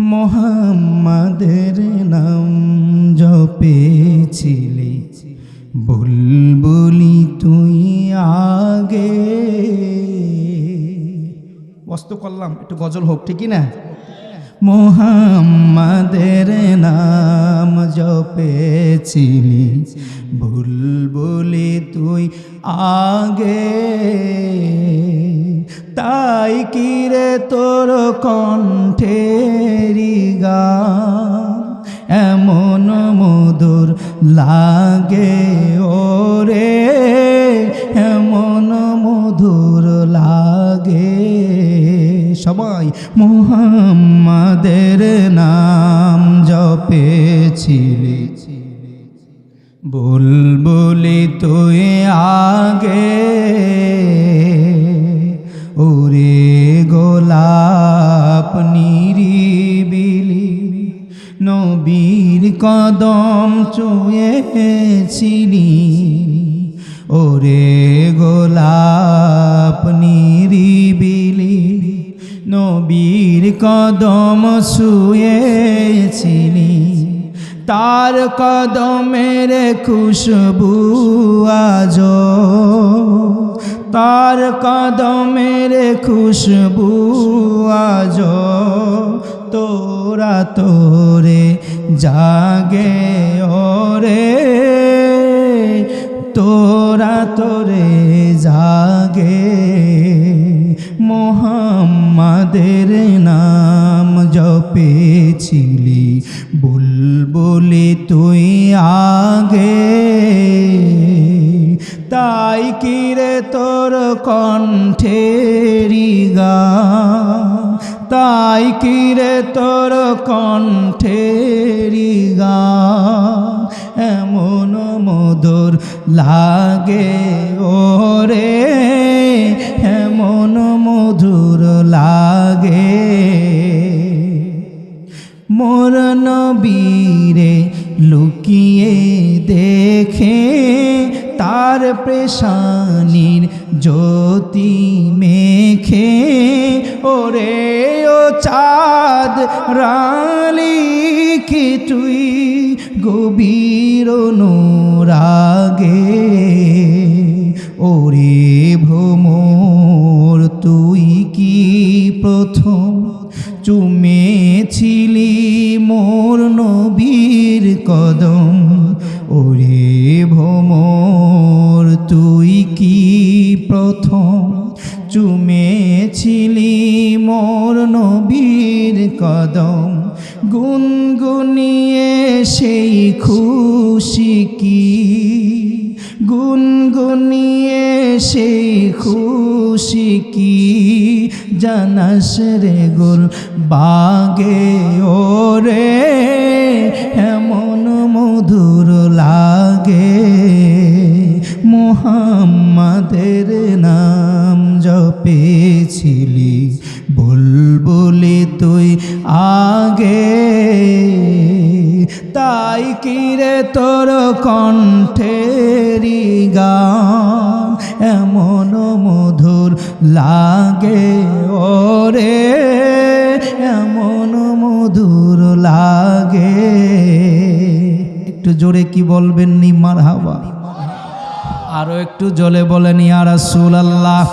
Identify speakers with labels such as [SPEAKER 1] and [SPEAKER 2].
[SPEAKER 1] মোহাম্মদের নাম জপেছিলি। বুলবুলি তুই আগে। বস্তু করলাম, একটু গজল হোক, ঠিকই না? মোহাম্মদের নাম জপেছিলি। বুলবুলি তুই আগে। তাই কিরে তোর গান, এমন মধুর লাগে ওরে, এমন মধুর লাগে। সবাই মুহাম্মাদের নাম জপেছিলি বুলবুলি তুই আগে নবীর কদম চুয়েছিলি ওরে গোলাপ নিরিবিলি নবীর কদম শুয়েছিলি তার কদমের খুশবু আজ তার কদমের খুশবু আজ তোরা জাগে ওরে, তোরা তোরে জাগে। মোহাম্মদের নাম জপেছিলি, বুলবুলি তুই আগে। তাই কিরে তোর কণ্ঠেরি গান? তাই কিরে তোর কণ্ঠেরি গান? এমন মধুর লাগে ওরে, এমন মধুর লাগে। মোর নবীরে লুকিয়ে দেখে তার প্রেশানির জ্যোতি মেখে, ওরে চাঁদ রালি কি তুই গভীর নোরাগে ওরে ভ্রমর, তুই কি প্রথম চুমেছিলি মোর নবীর কদম? মোর নবীর কদম গুনগুনিয়ে সেই খুশি কি? গুনগুনিয়ে সেই খুশি কি? জানাস রে গুল বাগে, ওরে, এমন বুলবুলি তুই আগে, তাই কিরে তোর কণ্ঠেরি গান? এমন মধুর লাগে ওরে, এমন মধুর লাগে। একটু জোরে কি বলবেন নিমার হাওয়া আরও একটু জলে বলেন, ইয়া রাসূলুল্লাহ।